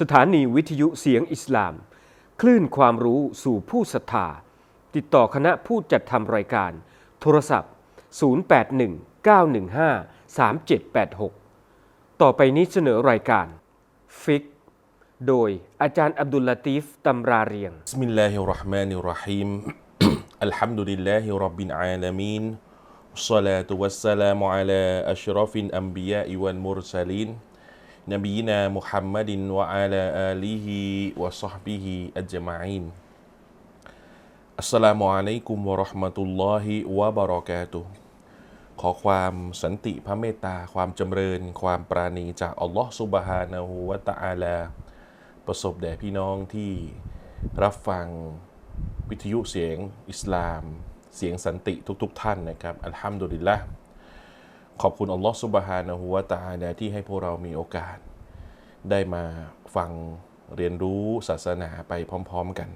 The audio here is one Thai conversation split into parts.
สถานีวิทยุเสียงอิสลาม คลื่นความรู้สู่ผู้ศรัทธา ติดต่อคณะผู้จัดทำรายการ โทรศัพท์ 0819153786 ต่อไปนี้เสนอรายการ ฟิก โดยอาจารย์อับดุลลาตีฟตำราเรียง بسم الله الرحمن الرحيم الحمد لله رب العالمين والصلاة والسلام على أشرف الأنبياء والمرسلين نبينا محمد وعلى آله وصحبه أجمعين السلام عليكم ورحمة الله وبركاته ขอความสันติพระเมตตา ความจำเริญ ความปราณีจากอัลลอฮ์ซุบฮานะฮูวะตะอาลา ประสบแด่พี่น้องที่รับฟังวิทยุเสียงอิสลาม เสียงสันติทุกๆทท่านนะครับ อัลฮัมดุลิลละ ขอบคุณอัลลอฮ์ซุบฮานะฮูวะตะอาลาที่ให้พวกเรามีโอกาส ได้มาฟังเรียนรู้ศาสนาไปพร้อม ๆกัน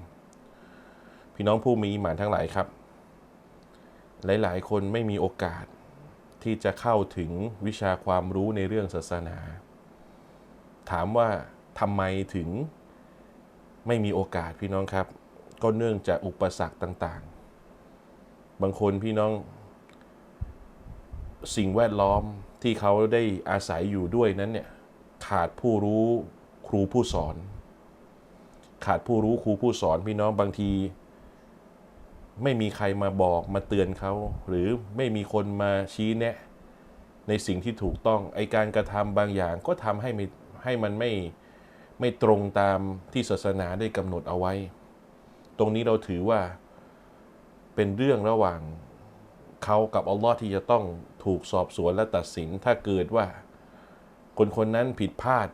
พี่น้องผู้มีหมานทั้งหลายครับ หลายๆ คนไม่มีโอกาสที่จะเข้าถึงวิชาความรู้ในเรื่องศาสนา ถามว่าทำไมถึงไม่มีโอกาสพี่น้องครับ ก็เนื่องจากอุปสรรคต่างๆ บางคนพี่น้อง สิ่งแวดล้อมที่เขาได้อาศัยอยู่ด้วยนั้นเนี่ยขาดผู้รู้ครูผู้สอน ขาดผู้รู้ครูผู้สอนพี่น้องบางที ไม่มีใครมาบอกมาเตือนเขาหรือไม่มีคนมาชี้แนะ ในสิ่งที่ถูกต้องไอการกระทำบางอย่างก็ทำให้ให้มันไม่ไม่ตรงตามที่ศาสนาได้กำหนดเอาไว้ ตรงนี้เราถือว่าเป็นเรื่องระหว่างเขากับอัลลอฮ์ที่จะต้อง ถูกสอบสวนและตัดสินถ้าเกิดว่า คนคนนั้นผิดพลาด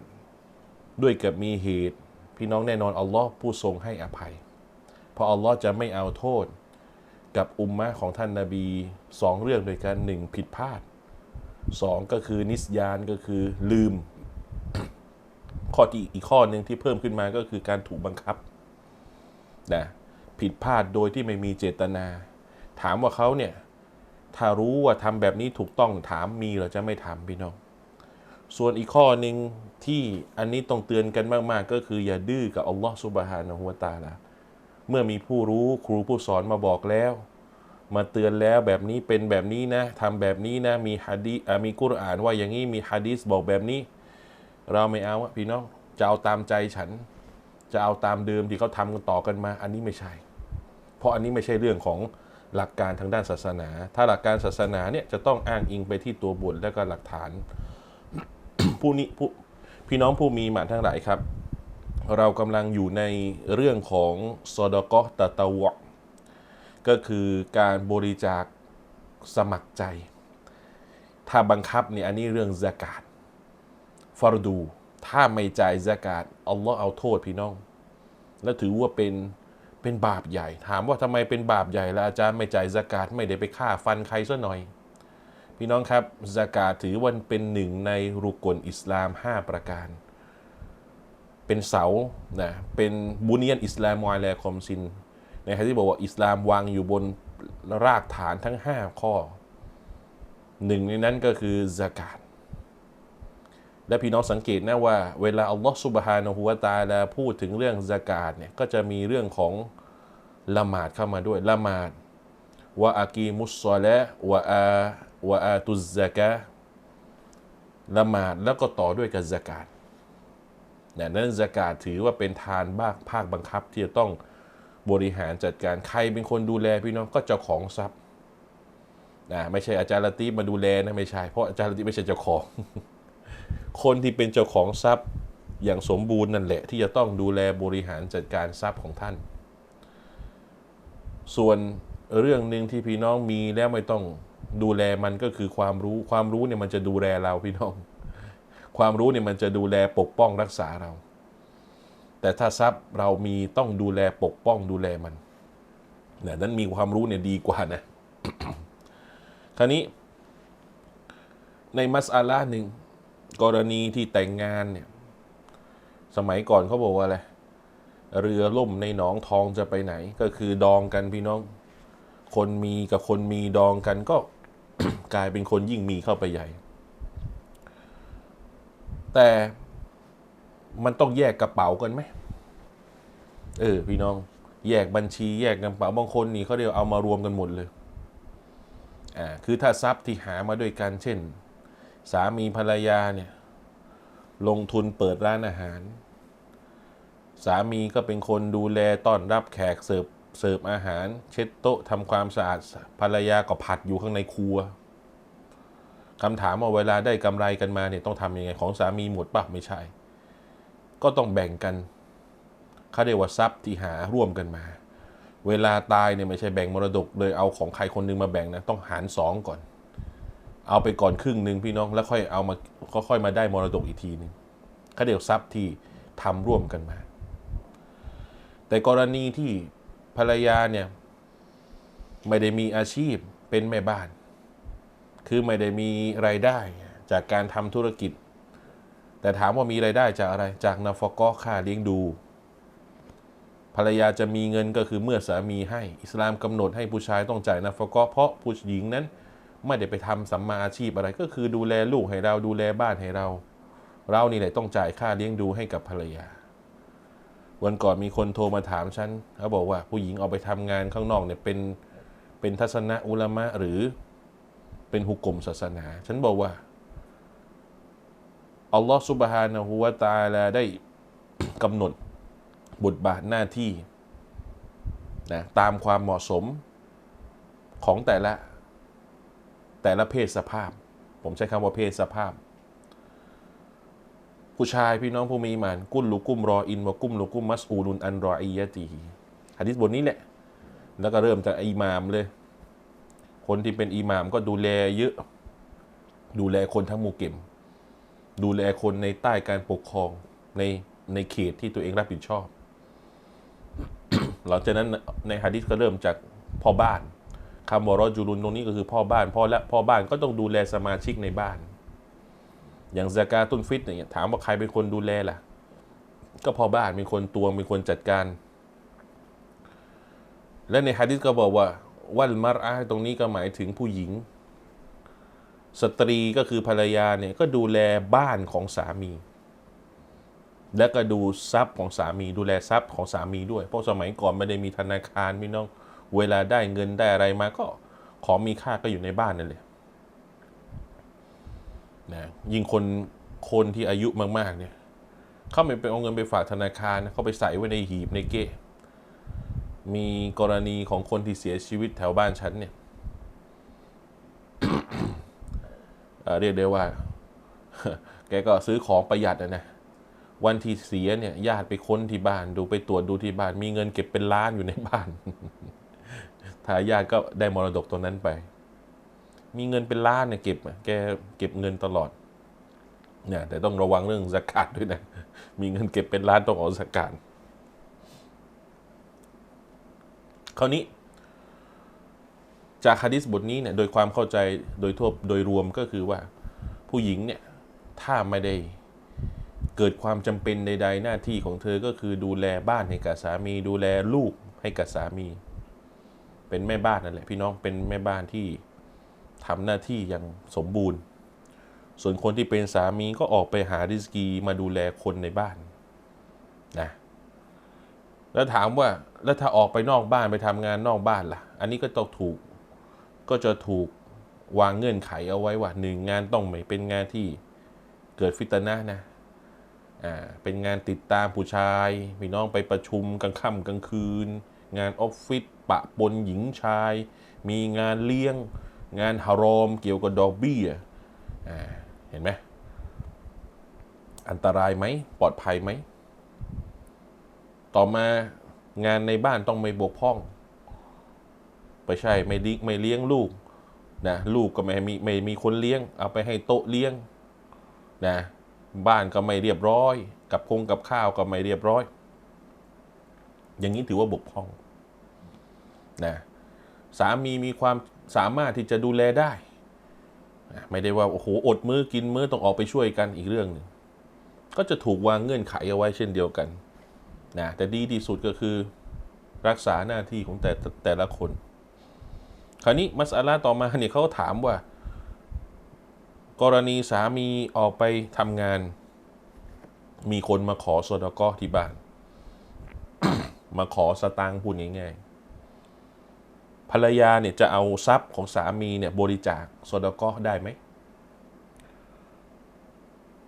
ด้วยกับมีเหตุ พี่น้องแน่นอนอัลลอฮ์ผู้ทรงให้อภัย เพราะอัลลอฮ์จะไม่เอาโทษ กับอุมมะของท่านนาบีสองเรื่องโดยการหนึ่งผิดพลาดสองก็คือนิสยานก็คือลืม ข้อที่อีกข้อหนึ่งที่เพิ่มขึ้นมาก็คือการถูกบังคับนะผิดพลาดโดยที่ไม่มีเจตนา ถามว่าเขาเนี่ย ถ้ารู้ว่าทำแบบนี้ถูกต้องถามมีหรือจะไม่ทำพี่น้อง ส่วนอีกข้อหนึ่งที่อันนี้ต้องเตือนกันมากๆ ก็คืออย่าดื้อกับอัลลอฮ์ซุบฮานะฮูวะตาลาเมื่อมีผู้รู้ครูผู้สอนมาบอกแล้ว มาเตือนแล้วแบบนี้เป็นแบบนี้นะทำแบบนี้นะมีฮะดีมีกุรอานว่าอย่างนี้มีฮะดีษบอกแบบนี้ เราไม่เอาอะพี่น้องจะเอาตามใจฉัน จะเอาตามเดิมที่เขาทำกันต่อกันมา อันนี้ไม่ใช่ เพราะอันนี้ไม่ใช่เรื่องของ หลักการทางด้านศาสนา ถ้าหลักการศาสนาเนี่ยจะต้องอ้างอิงไปที่ตัวบทและก็หลักฐาน ผู้นี้ผู้พี่น้องผู้มีหมานทั้งหลายครับ เรากำลังอยู่ในเรื่องของซอดกอตะตะวะก็คือการบริจาคสมัครใจ ถ้าบังคับเนี่ยอันนี้เรื่องซากาตฟารดู ถ้าไม่จ่ายซากาตอัลลอฮ์เอาโทษพี่น้อง และถือว่าเป็น เป็นบาปใหญ่ ถามว่าทำไมเป็นบาปใหญ่แล้วอาจารย์ไม่จ่ายซากาตไม่ได้ไปฆ่าฟันใครซะหน่อย พี่น้องครับซากาตถือว่าเป็นหนึ่งในรุกลอิสลาม 5 ประการ เป็นเสานะเป็นบุเนียนอิสลามวายแลคอมซินนะครับที่บอกว่าอิสลามวางอยู่บนรากฐานทั้ง 5 ข้อหนึ่งในนั้นก็คือซากาตและพี่น้องสังเกตนะว่าเวลาอัลลอฮฺสุบฮานะฮูวาตาลาพูดถึงเรื่องซากาตเนี่ยก็จะมีเรื่องของ ละหมาดเข้ามาด้วยละหมาดวะอากีมุสซอละวะอาวะอาตุซซากะละหมาดแล้วก็ต่อด้วยกับซากาตนะนั่นสกาดถือว่าเป็นทานบ้าภาคบังคับที่จะต้องบริหารจัดการใครเป็นคนดูแลพี่น้องก็เจ้าของทรัพย์นะไม่ใช่อาจารย์ลตีมาดูแลนะไม่ใช่เพราะอาจารย์ลตีไม่ใช่เจ้าของ คนที่เป็นเจ้าของทรัพย์อย่างสมบูรณ์นั่นแหละ ที่จะต้องดูแลบริหารจัดการทรัพย์ของท่าน ส่วนเรื่องหนึ่งที่พี่น้องมีแล้วไม่ต้องดูแลมันก็คือความรู้ ความรู้เนี่ยมันจะดูแลเราพี่น้อง ความรู้เนี่ยมันจะดูแลปกป้องรักษาเรา แต่ถ้าทรัพย์เรามีต้องดูแลปกป้องดูแลมันเนี่ยนั้นมีความรู้เนี่ยดีกว่านะ คราวนี้ ในมัสอาลาหนึ่งกรณีที่แต่งงานเนี่ย สมัยก่อนเขาบอกว่าอะไร เรือล่มในหนองทองจะไปไหน ก็คือดองกันพี่น้อง คนมีกับคนมีดองกันก็กลายเป็นคนยิ่งมีเข้าไปใหญ่ แต่มันต้องแยกกระเป๋ากันไหมเออ พี่น้อง แยกบัญชีแยกกระเป๋าบางคนนี่เขาเรียกเอามารวมกันหมดเลยอ่าคือถ้าทรัพย์ที่หามาด้วยกันเช่น สามีภรรยาเนี่ย ลงทุนเปิดร้านอาหาร สามีก็เป็นคนดูแลต้อนรับแขกเสิร์ฟเสิร์ฟอาหาร เช็ดโต๊ะทำความสะอาดภรรยาก็ผัดอยู่ข้างในครัวคำถามว่าเวลาได้กำไรกันมาเนี่ยต้องทำยังไงของสามีหมดปะไม่ใช่ ก็ต้องแบ่งกันเขาเรียกว่าทรัพย์ที่หาร่วมกันมา เวลาตายเนี่ยไม่ใช่แบ่งมรดกเลยเอาของใครคนหนึงมาแบ่งนะต้องหารสองก่อน เอาไปก่อนครึ่งหนึ่งพี่น้องแล้วค่อยเอามาก็ค่อยมาได้มรดกอีกทีหนึ่งเขาเรียกทรัพย์ที่ทำร่วมกันมา แต่กรณีที่ภรรยาเนี่ยไม่ได้มีอาชีพเป็นแม่บ้าน คือไม่ได้มีรายได้จากการทำธุรกิจ แต่ถามว่ามีรายได้จากอะไร จากนาฟกอค่าเลี้ยงดู ภรรยาจะมีเงินก็คือเมื่อสามีให้ อิสลามกำหนดให้ผู้ชายต้องจ่ายนาฟกอเพราะผู้หญิงนั้นไม่ได้ไปทำสัมมาอาชีพอะไร ก็คือดูแลลูกให้เราดูแลบ้านให้เรา เรานี่แหละต้องจ่ายค่าเลี้ยงดูให้กับภรรยา วันก่อนมีคนโทรมาถามฉันเขาบอกว่าผู้หญิงเอาไปทำงานข้างนอกเนี่ยเป็นเป็นทัศนะอุลามะหรือเป็นหุกกลมศาสนา ฉันบอกว่าอัลลอฮฺสุบฮานะฮูวะตาลาได้กำหนดบทบาทหน้าที่นะตามความเหมาะสมของแต่ละแต่ละเพศสภาพ ผมใช้คำว่าเพศสภาพ ผู้ชายพี่น้องผู้มีอีหมานกุลลุกุมรออินวะกุมลุกุมมัสอูลุนอันรออียะตีฮะดิษบทนี้แหละ แล้วก็เริ่มจากอิหมามเลย คนที่เป็นอิหมามก็ดูแลเยอะ ดูแลคนทั้งหมู่เก็ม ดูแลคนในใต้การปกครองในในเขตที่ตัวเองรับผิดชอบ หลังจากนั้นในฮะดิษก็เริ่มจากพ่อบ้านคำวารอจูรุนตรงนี้ก็คือพ่อบ้านพ่อและพ่อบ้านก็ต้องดูแลสมาชิกในบ้าน อย่างซากาตุนฟิตเนี่ยถามว่าใครเป็นคนดูแลล่ะ ก็พอบ้านเป็นคนตวงเป็นคนจัดการ และในฮะดิษก็บอกว่าวัลมารอาตรงนี้ก็หมายถึงผู้หญิง สตรีก็คือภรรยาเนี่ยก็ดูแลบ้านของสามี และก็ดูทรัพย์ของสามี ดูแลทรัพย์ของสามีด้วย เพราะสมัยก่อนไม่ได้มีธนาคารพี่น้อง เวลาได้เงินได้อะไรมาก็ของมีค่าก็อยู่ในบ้านนั่นแหละ นะยิ่งคนคนที่อายุมากๆเนี่ยเขาไม่ไปเอาเงินไปฝากธนาคารเขาไปใส่ไว้ในหีบในเกะมีกรณีของคนที่เสียชีวิตแถวบ้านฉันเนี่ยเเรียกได้ว่า แกก็ซื้อของประหยัดอะนะวันที่เสียเนี่ยญาติไปค้นที่บ้านดูไปตรวจดูที่บ้าน มีเงินเก็บเป็นล้านอยู่ในบ้านทายาทก็ได้มรดกตรงนั้นไป มีเงินเป็นล้านเนี่ยเก็บแกเก็บเงินตลอดเนี่ยแต่ต้องระวังเรื่องสกัดด้วยนะ มีเงินเก็บเป็นล้านต้องเอาสกัดคราวนี้ จากฮะดิษบทนี้เนี่ยโดยความเข้าใจโดยทั่วโดยรวมก็คือว่าผู้หญิงเนี่ยถ้าไม่ได้เกิดความจำเป็นใด ๆ หน้าที่ของเธอก็คือดูแลบ้านให้กับสามี ดูแลลูกให้กับสามี เป็นแม่บ้านนั่นแหละพี่น้องเป็นแม่บ้านที่ ทำหน้าที่อย่างสมบูรณ์ ส่วนคนที่เป็นสามีก็ออกไปหาริสกีมาดูแลคนในบ้านนะแล้วถามว่าแล้วถ้าออกไปนอกบ้านไปทำงานนอกบ้านล่ะ อันนี้ก็ต้องถูกก็จะถูกวางเงื่อนไขเอาไว้ว่าหนึ่งงานต้องไม่เป็นงานที่เกิดฟิตนะนะอ่าเป็นงานติดตามผู้ชายพี่น้องไปประชุมกลางค่ำกลางคืน งานออฟฟิศปะปนหญิงชาย มีงานเลี้ยง งานฮารอมเกี่ยวกับดอกเบี้ยอ่าเห็นไหมอันตรายไหมปลอดภัยไหม ต่อมางานในบ้านต้องไม่บกพร่องไปใช่ไม่เลี้งไม่เลี้ยงลูกนะลูกก็ไม่มีไม่มีคนเลี้ยง เอาไปให้โต๊ะเลี้ยงนะบ้านก็ไม่เรียบร้อย กับคงกับข้าวก็ไม่เรียบร้อย อย่างนี้ถือว่าบกพร่องนะสามีมีความ สามารถที่จะดูแลได้ ไม่ได้ว่าโอ้โหอดมื้อกินมื้อต้องออกไปช่วยกันอีกเรื่องหนึ่งก็จะถูกวางเงื่อนไขเอาไว้เช่นเดียวกันนะแต่ดีที่สุดก็คือรักษาหน้าที่ของแต่แต่ละคน คราวนี้มัสอาลาต่อมาเนี่ยเขาถามว่า กรณีสามีออกไปทำงาน มีคนมาขอสดกอที่บ้าน มาขอสตางค์พูดง่ายๆ ภรรยาเนี่ยจะเอาทรัพย์ของสามีเนี่ยบริจาคสดกอได้ไหม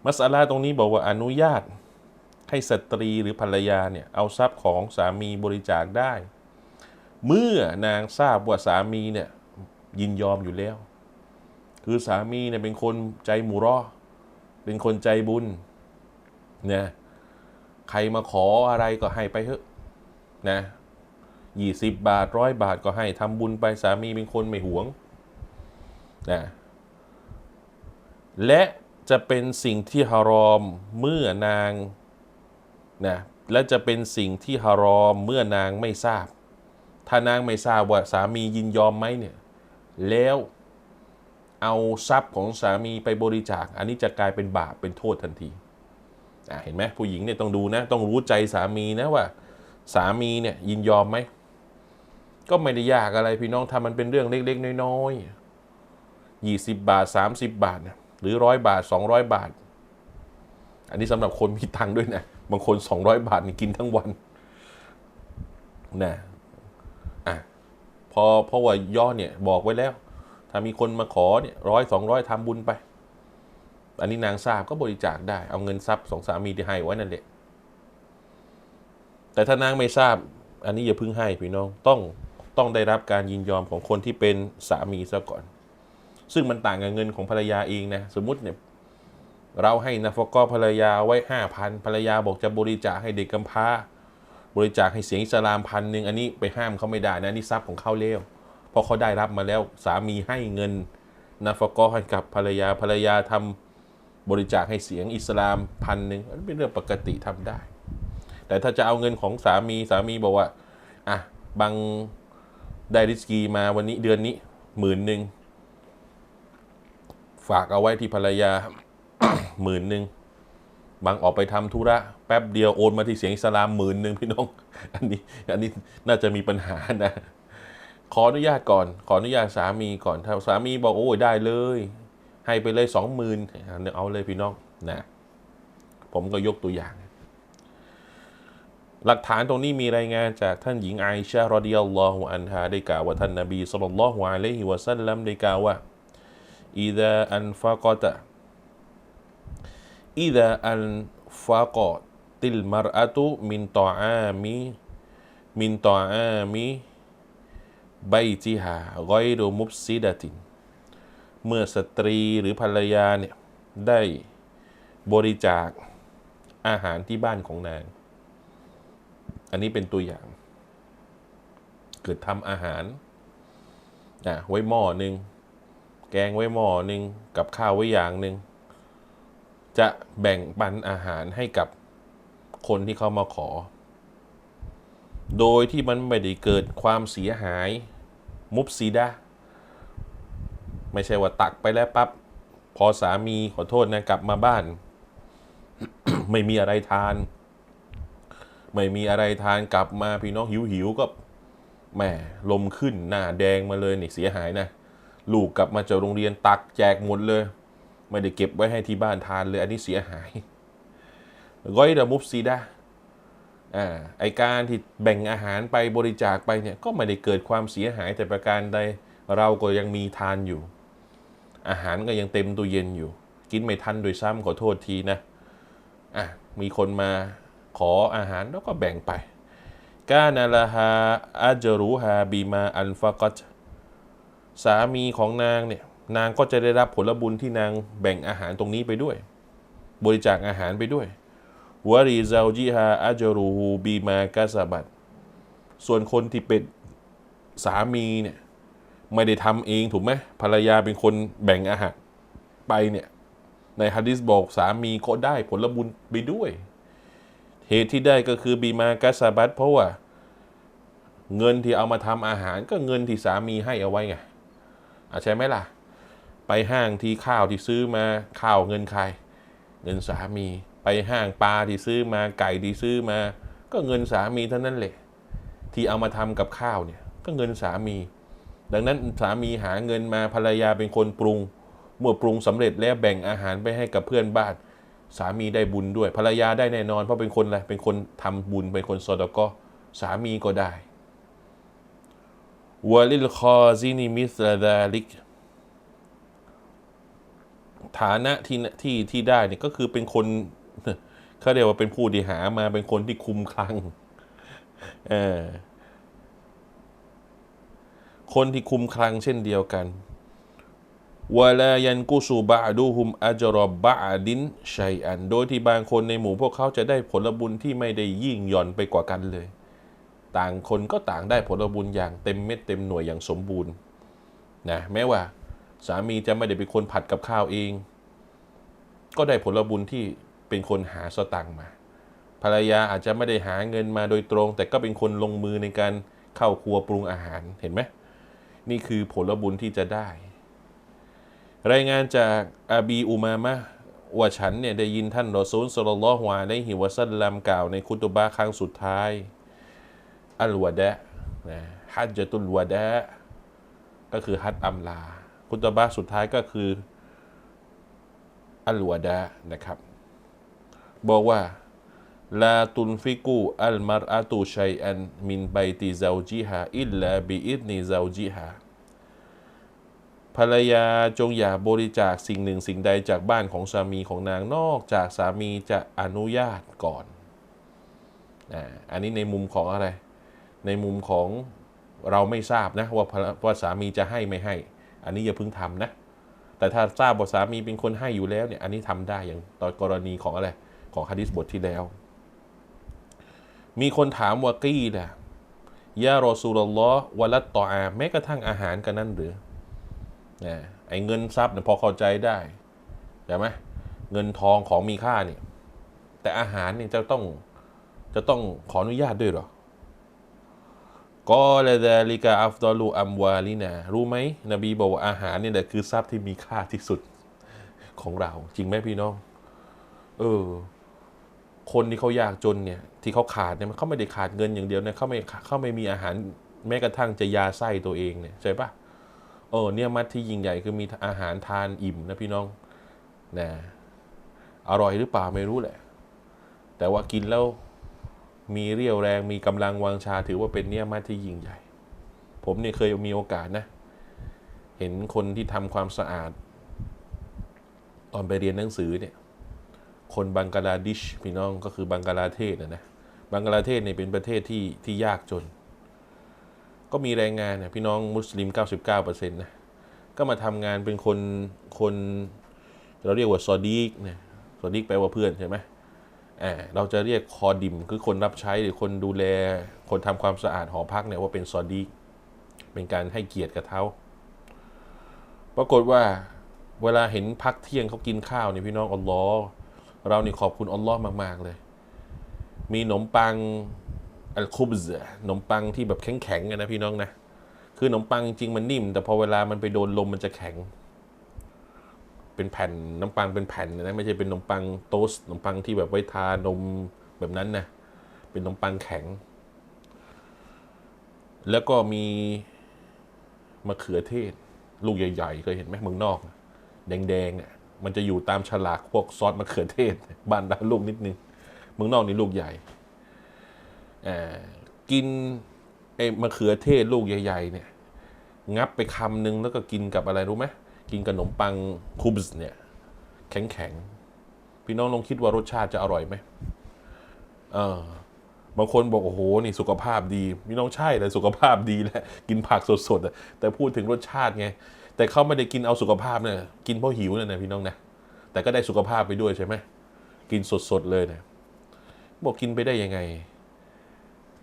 มัสอาลาตรงนี้บอกว่าอนุญาตให้สตรีหรือภรรยาเนี่ยเอาทรัพย์ของสามีบริจาคได้ เมื่อนางทราบว่าสามีเนี่ยยินยอมอยู่แล้ว คือสามีเนี่ยเป็นคนใจหมูรอเป็นคนใจบุญนะใครมาขออะไรก็ให้ไปเถอะนะ ยี่สิบบาทร้อยบาทก็ให้ทำบุญไปสามีเป็นคนไม่หวงนะและจะเป็นสิ่งที่ฮารอมเมื่อนางนะและจะเป็นสิ่งที่ฮารอมเมื่อนางไม่ทราบ ถ้านางไม่ทราบว่าสามียินยอมไหมเนี่ยแล้วเอาทรัพย์ของสามีไปบริจาค อันนี้จะกลายเป็นบาปเป็นโทษทันทีอะเห็นไหมผู้หญิงเนี่ยต้องดูนะ ต้องรู้ใจสามีนะว่า สามีเนี่ยยินยอมไหม ก็ไม่ได้ยากอะไรพี่น้องทำมันเป็นเรื่องเล็กๆ น้อยๆยี่สิบบาทสามสิบบาทนะหรือร้อยบาทสองร้อยบาท อันนี้สำหรับคนมีตังค์ด้วยนะบางคนสองร้อยบาทนี่กินทั้งวันนะอะพอเพราะว่าย่อเนี่ยบอกไว้แล้ว ถ้ามีคนมาขอเนี่ยร้อยสองร้อยทำบุญไป อันนี้นางทราบก็บริจาคได้ เอาเงินทรัพย์สองสามีที่ให้ไว้นั่นแหละแต่ถ้านางไม่ทราบ อันนี้อย่าพึ่งให้พี่น้องต้อง ต้องได้รับการยินยอมของคนที่เป็นสามีซะก่อน ซึ่งมันต่างกับเงินของภรรยาเองนะ สมมติเนี่ยเราให้นาฟกอภรรยาไว้ห้าพันภรรยาบอกจะบริจาคให้เด็กกำพร้า บริจาคให้เสียงอิสลามพันหนึ่งอันนี้ไปห้ามเขาไม่ได้นะนี่ทรัพย์ของเขาเล้วเพราะเขาได้รับมาแล้วสามีให้เงินนาฟกอให้กับภรรยาภรรยาทำบริจาคให้เสียงอิสลามพันหนึ่งอันเป็นเรื่องปกติทำได้ แต่ถ้าจะเอาเงินของสามีสามีบอกว่าอะบาง ได้ริสกีมาวันนี้เดือนนี้หมื่นหนึ่งฝากเอาไว้ที่ภรรยาหมื่นหนึ่งบางออกไปทำธุระแป๊บเดียวโอนมาที่เสียงอิสลามหมื่นหนึ่งพี่น้อง อันนี้ อันนี้น่าจะมีปัญหานะ ขออนุญาตก่อน ขออนุญาตสามีก่อนถ้าสามีบอกโอ้ยได้เลย ให้ไปเลยสองหมื่นเอาเลยพี่น้องนะ ผมก็ยกตัวอย่าง หลักฐานตรงนี้มีรายงานจากท่านหญิงไอชารดิยัลลอฮุอันฮาได้กล่าวว่าท่านนบีสุลต่านละฮุอะลัยฮิวะสัลลัมได้กล่าวว่าอิดะอันฟากตะอิดะอันฟากติลมารอะตุมินตออามิมินตออามิไบจิฮาไกรุมุบซิดะตินเมื่อสตรีหรือภรรยาเนี่ยได้บริจาคอาหารที่บ้านของนาง อันนี้เป็นตัวอย่าง เกิดทำอาหารอะไว้หม้อหนึ่งแกงไว้หม้อหนึ่งกับข้าวไว้อย่างหนึ่งจะแบ่งปันอาหารให้กับคนที่เขามาขอ โดยที่มันไม่ได้เกิดความเสียหาย มุบซีดาไม่ใช่ว่าตักไปแล้วปับ๊บพอสามีขอโทษนะกลับมาบ้าน ไม่มีอะไรทาน ไม่มีอะไรทานกลับมาพี่น้องหิวหิวก็แหมลมขึ้นหน้าแดงมาเลยนี่เสียหายนะ ลูกกลับมาจากโรงเรียนตักแจกหมดเลย ไม่ได้เก็บไว้ให้ที่บ้านทานเลย อันนี้เสียหายก้อยดามุฟซีดาอ่าไอการที่แบ่งอาหารไปบริจาคไปเนี่ยก็ไม่ได้เกิดความเสียหายแต่ประการใดเราก็ยังมีทานอยู่ อาหารก็ยังเต็มตู้เย็นอยู่ กินไม่ทันโดยซ้ำขอโทษทีนะอะมีคนมา ขออาหารแล้วก็แบ่งไปกานาลาฮาอัจรูฮาบีมาอันฟะกัตสามีของนางเนี่ยนางก็จะได้รับผลบุญที่นางแบ่งอาหารตรงนี้ไปด้วย บริจาคอาหารไปด้วยวารีซาจิฮาอัจรูฮูบีมากาซาบัตส่วนคนที่เป็นสามีเนี่ยไม่ได้ทำเองถูกไหมภรรยาเป็นคนแบ่งอาหารไปเนี่ยในฮะดิษบอกสามีก็ได้ผลบุญไปด้วย เหตุที่ได้ก็คือบีมากาซาบัตเพราะว่า เงินที่เอามาทำอาหารก็เงินที่สามีให้เอาไว้ไงอะใช่ไหมล่ะ ไปห้างที่ข้าวที่ซื้อมาข้าวเงินใคร เงินสามี ไปห้างปลาที่ซื้อมาไก่ที่ซื้อมา ก็เงินสามีเท่านั้นแหละที่เอามาทำกับข้าวเนี่ย ก็เงินสามี ดังนั้นสามีหาเงินมาภรรยาเป็นคนปรุง เมื่อปรุงสำเร็จแล้วแบ่งอาหารไปให้กับเพื่อนบ้าน สามีได้บุญด้วย ภรรยาได้แน่นอน เพราะเป็นคนอะไรเป็นคนทำบุญเป็นคนซอดก็สามีก็ได้วลิลคอซินิมิสลาดาลิกฐานะที่ที่ที่ได้เนี่ยก็คือเป็นคนเขาเรียกว่าเป็นผู้ที่หามาเป็นคนที่คุมคลังเออคนที่คุมคลังเช่นเดียวกัน วลายันกุสูบาดูฮุมอัจรบบาดินชัยอัน โดยที่บางคนในหมู่พวกเขาจะได้ผลบุญที่ไม่ได้ยิ่งหย่อนไปกว่ากันเลย ต่างคนก็ต่างได้ผลบุญอย่างเต็มเม็ดเต็มหน่วยอย่างสมบูรณ์นะแม้ว่า สามีจะไม่ได้เป็นคนผัดกับข้าวเอง ก็ได้ผลบุญที่เป็นคนหาสตังค์มา ภรรยาอาจจะไม่ได้หาเงินมาโดยตรง แต่ก็เป็นคนลงมือในการเข้าครัวปรุงอาหารเห็นไหมนี่คือผลบุญที่จะได้ รายงานจากอาบีอุมามะว่าฉันเนี่ยได้ยินท่านรอซูลสุลลัลฮวาได้ฮิวซัลลัมกล่าวในคุตบะครั้งสุดท้าย อัลวะดะนะฮัจตุลวะดะก็คือฮัจอัมลา คุตบะสุดท้ายก็คือ อัลวะดะนะครับ บอกว่าลาตุนฟิกูอัลมารอาตูชัยอันมินไบติซาจิฮาอิลลาบิอิดนิซาจิฮา ภรรยาจงอย่าบริจาคสิ่งหนึ่งสิ่งใดจากบ้านของสามีของนางนอกจากสามีจะอนุญาตก่อนอันนี้ในมุมของอะไร ในมุมของเราไม่ทราบนะว่าภรว่าสามีจะให้ไม่ให้ อันนี้อย่าเพิ่งทำนะ แต่ถ้าทราบว่าสามีเป็นคนให้อยู่แล้วเนี่ย อันนี้ทำได้อย่างตอนกรณีของอะไรของฮะดิษบทที่แล้ว มีคนถามว่ากี้แหละยารอซูลลอฮ์วะลัตตออาแม้กระทั่งอาหารกันนั่นหรือ นะไอ้เงินทรัพย์เนี่ยพอเข้าใจได้ใช่ไหมเงินทองของมีค่าเนี่ยแต่อาหารเนี่ยจะต้องจะต้องขออนุญาตด้วยเหรอก็ละดาลิกาอัฟดอลูอัมวาลินารู้ไหมนบีบอกว่าอาหารเนี่ยแหละคือทรัพย์ที่มีค่าที่สุดของเรา จริงไหมพี่น้อง เออ คนที่เขายากจนเนี่ย ที่เขาขาดเนี่ยเขาไม่ได้ขาดเงินอย่างเดียวนะเขาไม่เขาไม่มีอาหารแม้กระทั่งจะยาไส้ตัวเองเนี่ยใช่ปะ เออเนี่ยมัดที่ยิ่งใหญ่คือมีอาหารทานอิ่มนะพี่น้องนะอร่อยหรือเปล่าไม่รู้แหละ แต่ว่ากินแล้วมีเรี่ยวแรงมีกำลังวังชาถือว่าเป็นเนี่ยมาที่ยิ่งใหญ่ ผมเนี่ยเคยมีโอกาสนะ เห็นคนที่ทำความสะอาด ตอนไปเรียนหนังสือเนี่ย คนบังกลาดิชพี่น้องก็คือบังกลาเทศนะนะบังกลาเทศเนี่ยเป็นประเทศที่ที่ยากจน ก็มีแรงงานเนี่ยพี่น้องมุสลิม 99%นะก็มาทำงานเป็นคนคนเราเรียกว่าซอดีกเนี่ยซอดีกแปลว่าเพื่อนใช่ไหมอ่าเราจะเรียกคอดิมคือคนรับใช้หรือคนดูแล คนทำความสะอาดหอพักเนี่ยว่าเป็นซอดีกเป็นการให้เกียรติกับเขาปรากฏว่าเวลาเห็นพักเที่ยงเขากินข้าวเนี่ยพี่น้องอัลลอฮ์เรานี่ขอบคุณอัลลอฮ์มาก ๆ เลย มีขนมปัง อัลคุบซ์ขนมปังที่แบบแข็งๆนะพี่น้องนะ คือขนมปังจริงมันนิ่ม แต่พอเวลามันไปโดนลมมันจะแข็ง เป็นแผ่นน้ำปังเป็นแผ่นนะไม่ใช่เป็นขนมปังโตสต์ขนมปังที่แบบไว้ทานมแบบนั้นนะเป็นขนมปังแข็ง แล้วก็มีมะเขือเทศ ลูกใหญ่ๆเคยเห็นไหมเมืองนอก แดงๆอะมันจะอยู่ตามฉลากพวกซอสมะเขือเทศ บ้านเราลูกนิดนึงเมืองนอกนี่ลูกใหญ่ กินไอ้มะเขือเทศลูกใหญ่ ๆ เนี่ย งับไปคำหนึ่งแล้วก็กินกับอะไรรู้ไหมกินกับขนมปังคูบส์เนี่ย แข็งๆ พี่น้องลองคิดว่ารสชาติจะอร่อยไหมเออบางคนบอกโอ้โหนี่สุขภาพดีพี่น้องใช่เลยสุขภาพดีแหละกินผักสดๆแต่พูดถึงรสชาติไงแต่เขาไม่ได้กินเอาสุขภาพเนี่ยกินเพราะหิวเนี่ยนะพี่น้องนะแต่ก็ได้สุขภาพไปด้วยใช่ไหมกินสดๆเลยเนี่ยบอกกินไปได้ยังไง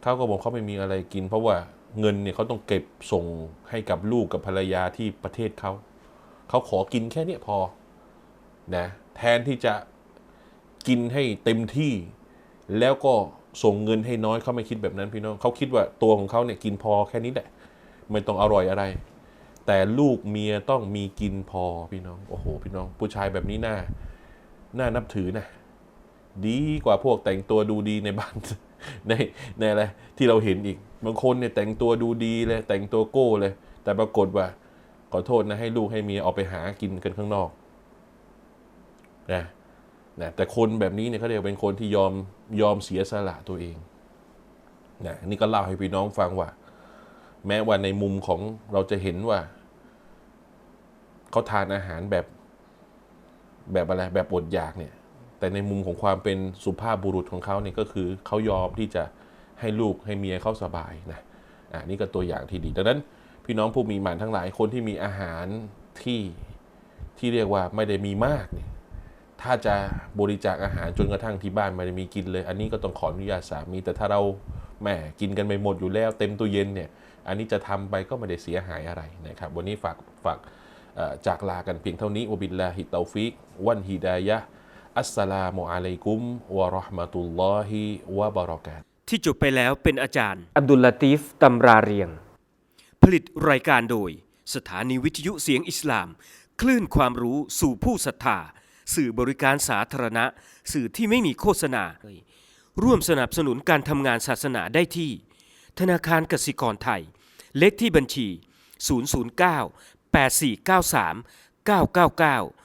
เขาก็บอกเขาไม่มีอะไรกิน เพราะว่าเงินเนี่ยเขาต้องเก็บส่งให้กับลูกกับภรรยาที่ประเทศเขา เขาขอกินแค่เนี้ยพอนะแทนที่จะกินให้เต็มที่ แล้วก็ส่งเงินให้น้อยเขาไม่คิดแบบนั้นพี่น้องเขาคิดว่าตัวของเขาเนี่ยกินพอแค่นี้แหละไม่ต้องอร่อยอะไร แต่ลูกเมียต้องมีกินพอพี่น้องโอ้โหพี่น้องผู้ชายแบบนี้น่าน่านับถือนะดีกว่าพวกแต่งตัวดูดีในบ้าน ในในอะไรที่เราเห็นอีกบางคนเนี่ยแต่งตัวดูดีเลย แต่งตัวโก้เลย แต่ปรากฏว่า ขอโทษนะให้ลูกให้เมียออกไปหากินกันข้างนอกนะนะแต่คนแบบนี้เนี่ยเขาเรียกว่าเป็นคนที่ยอมยอมเสียสละตัวเองนะนี่ก็เล่าให้พี่น้องฟังว่า แม้ว่าในมุมของเราจะเห็นว่าเขาทานอาหารแบบ แบบอะไรแบบอดอยากเนี่ย แต่ในมุมของความเป็นสุภาพบุรุษของเขาเนี่ยก็คือเขายอมที่จะให้ลูกให้เมียเขาสบายนะอ่านี่ก็ตัวอย่างที่ดีดังนั้น พี่น้องผู้มีหมันทั้งหลายคนที่มีอาหารที่ที่เรียกว่าไม่ได้มีมากเนี่ยถ้าจะบริจาคอาหารจนกระทั่งที่บ้านไม่ได้มีกินเลย อันนี้ก็ต้องขออนุญาตสามี แต่ถ้าเราแหมกินกันไปหมดอยู่แล้ว เต็มตู้เย็นเนี่ย อันนี้จะทำไปก็ไม่ได้เสียหายอะไรนะครับ วันนี้ฝากฝากจากลากันเพียงเท่านี้วบิลลาฮิตเตาฟิกวันฮิดายะ อัสสลามุอะลัยกุมวะเราะห์มะตุลลอฮิวะบะเราะกาตุฮ์ที่จบไปแล้วเป็นอาจารย์ อับดุลลาตีฟตำราเรียง ผลิตรายการโดย สถานีวิทยุเสียงอิสลาม คลื่นความรู้สู่ผู้ศรัทธา สื่อบริการสาธารณะ สื่อที่ไม่มีโฆษณา ร่วมสนับสนุนการทำงานศาสนาได้ที่ ธนาคารกสิกรไทย เลขที่บัญชี 009 8493 999